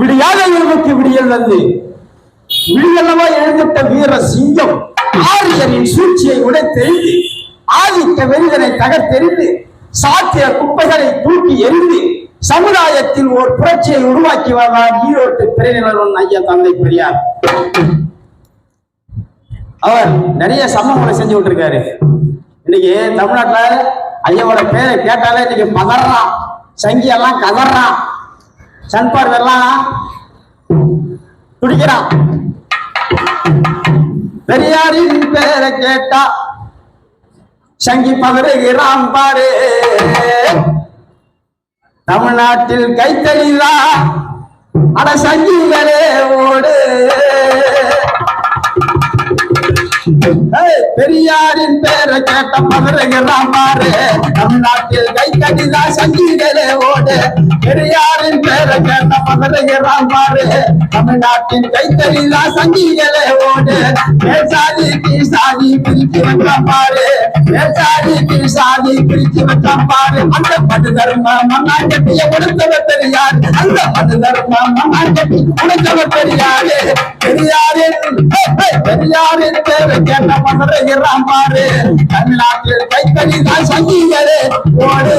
விடியாத இவனுக்கு விடியல் வந்து. விடியல்லவா எழுந்திட்ட வீர சிங்கம் ஆரியரின் சூழ்ச்சியை உடைத்தெறிந்து ஆதிக்க வெறிதனை தகர்த்தெறிந்து சாத்திய குப்பைகளை தூக்கி எறிந்து சமுதாயத்தில் ஓர் புரட்சியை உருவாக்கி வந்தார் ஈரோட்டு பிறைநிலவன் ஐயன் தந்தை பெரியார். அவர் நிறைய சம்பவங்களை செஞ்சு விட்டுருக்காரு. இன்னைக்கு தமிழ்நாட்டுல ஐயாவோட பேரை கேட்டாலே இன்னைக்கு பதறான். சங்கி எல்லாம் கதறான் சன்பார் எல்லாம் துடிக்கிறான் பெரியாரின் பேரை கேட்டா சங்கி பதறுகிறான் பாரு. தமிழ்நாட்டில் கைத்தறிதா? அட சங்கிகளே ஓடு பெரியாரின் பேரை கேட்ட பதறுகிறான் பாரு தமிழ்நாட்டில் கைத்தடிதா சங்கிகளே ஓடு. பெரியாரின் பேரை கேட்ட பதறுகிறான் பாரு தமிழ்நாட்டின் கைத்தறிதா சங்கிகளே ஓடு. மேற்சாதி கீழ்சாதி பிரிச்சு வந்த பாரு. மேற்சாதி கீழ்சாதி பிரிச்சு வந்த பாரு. அந்த பட்டு தர்ம மண்ணாங்கட்டிய உடுத்தவ பெரியார். அந்த பட்டு தர்ம மண்ணாங்கட்டி உடுத்தவ பெரியாரு. பெரியாரின் பெரியாரின் பேரை கேட்ட பதறுகிறான் பாரு. தமிழ்நாட்டில் கைத்தறி தான் சங்கிகளே ஓடு.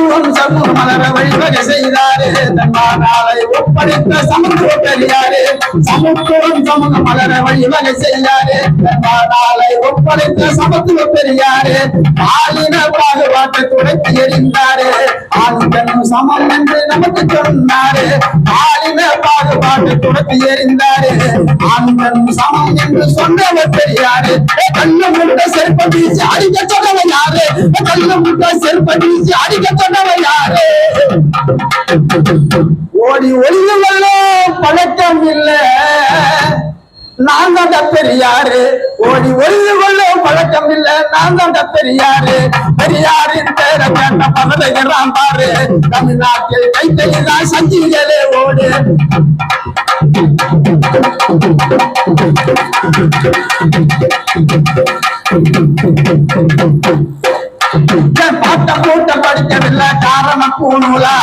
சமத்துவம் சமூக மலர வழிவகை செய்தாரே. தன்மானாலை ஒப்படைத்த சமத்துவ பெரியாரே சமத்துவம் சமூக மலர வழிவகை செய்தாரே தன்மானாலை ஒப்படைத்த சமத்துவ பெரியாரே பாலின பாகுபாட்டை துடைத்து எறிந்தாரே ஆண் சமம் என்று நமக்கு சொன்னாரே. பாலின பாகுபாட்டை துடைத்து எறிந்தாரே ஆண் பெண்ணும் சமம் என்று சொன்னவர் பெரியாரே. கண்ணு முட்ட செருப்ப அடிக்க சொன்னவன் யாரு? கண்ணு முட்ட செருப்ப வீசி அடிக்க சொன்னவன் யாரு? ஓடி ஒளிந்து பழக்கம் இல்லை. நான் தான் பெரியாரு. ஓடி ஒளிந்து கொள்ளும் பழக்கம் இல்ல. நான் தான் பெரியாரு. பெரியாரின் பேரை கேட்ட பதவிகிறான் பாரு. தமிழ்நாட்டில் கைத்தறிதான் சங்கிகளே ஓடு. பாட்ட மூட்ட படிக்கவில்லை காரணம் பூணூலா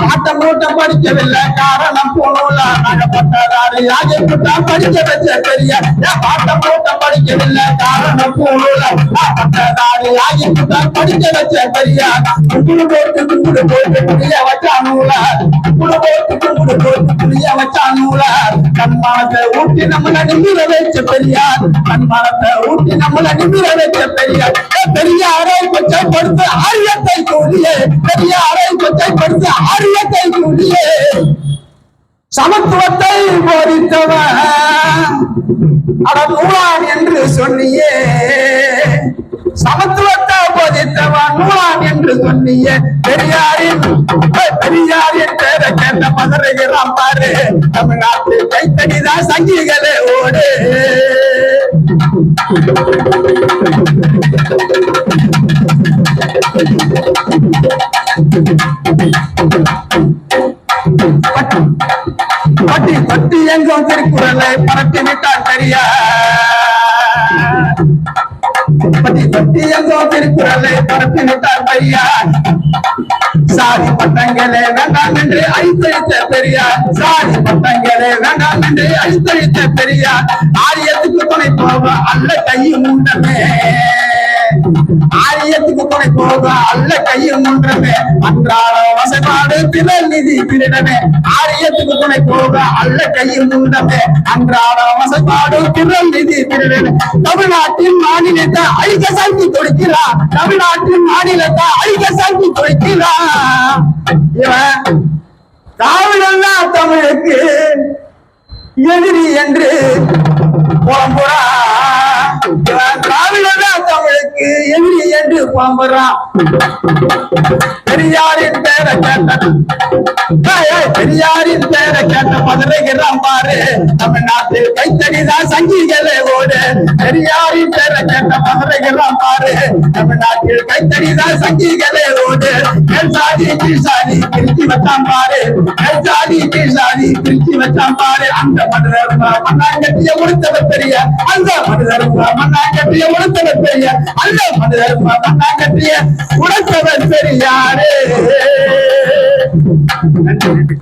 பாட்ட மூட்ட படிக்கவில்லை காரணம் பூணூலா நகப்பட்டதாரு யாஜிப்புதான் படிக்க வச்ச பெரிய பாட்ட மூட்ட படிக்கவில்லை காரணம் பூணூலா பட்டதாரு யாஜிப்புதான் படிக்க வச்ச பெரிய குங்குடு போட்டு குங்குடு போட்டு புரிய கண்மானத்தை ஊட்டி நம்மள நிமிர வச்ச பெரியார். கண்மானத்தை ஊட்டி நம்மள நிமிர வச்ச பெரியார். பெரியாரை கொச்சைப்படுத்த ஆரியத்தை கூடியே பெரியாரை கொச்சைப்படுத்த ஆரியத்தை கூடியே சமத்துவத்தை போதித்தவன். அட நூலான் என்று சொன்னியே. சமத்துவத்தை போதித்தவன் நூலான் என்று சொன்னிய. பெரியாரின் பெரியாரின் பேரை கேட்ட பதறுகிறான் பாரு. தமிழ்நாட்டு கைத்தடிதான் சங்கிகளே ஓடு. பட்டி பட்டி எங்கும் திருக்குறளை பரப்பி விட்டார் பெரியார். பட்டி தொட்டி எங்கும் திருக்குறளை பரப்பி விட்டார் பெரியார் சாதி பட்டங்களே வேண்டாம் என்று அழித்தழித்த பெரியார். சாதி பட்டங்களே வேண்டாம் என்று அழித்தழித்த பெரியார். ஆரியத்துக்கு துணை போக அல்ல கையும் உண்டமே. ஆரியத்துக்கு துணை போதா அல்ல கையும் உண்டமே அன்றாட வசைபாடு பிறல் நிதி பிரிடமே ஆரியத்துக்கு துணை போதா அல்ல கையும் உண்டமே அன்றாட வசைபாடு பிறல் நிதி பிரிடமே தமிழ்நாட்டின் மாநிலத்தை அழிக்க சங்கி கொடுக்கிறார் தமிழ்நாட்டின் மாநிலத்தை அழிக்க சங்கி கொடுக்கிறார் இவன் காவிடம்னா தமிழுக்கு எதிரி என்று புலம்புறா இவன் திராவிடனா தமிழுக்கு எதிரி என்று புலம்புறான் பெரியாரின் பேரை கேட்டேன் பெரியாரின் பேரை கேட்ட மதுரைகிறான் பாரு தமிழ்நாட்டில் கைத்தடிதான் சங்கிகளே ஓடு. பெரியாரின் பேரை கேட்ட மதுரைகிறான் பாரு தமிழ்நாட்டில் கைத்தடிதான் சங்கிகளே ஓடு. மேல் சாதி கீழ் பிரிச்சு வச்சான் பாரு. மேல் சாதி கீழ் பிரிச்சு வச்சான் பாரு. அந்த மனிதர் மண்ணாங்கட்டிய முடித்தவர் பெரிய. அந்த மனிதர் மண்ணாங்கட்டிய முடித்தவர் பெரிய. அந்த மனிதர் மண்ணாங்கட்டிய உடைத்தவர் பெரியாரு. நன்றி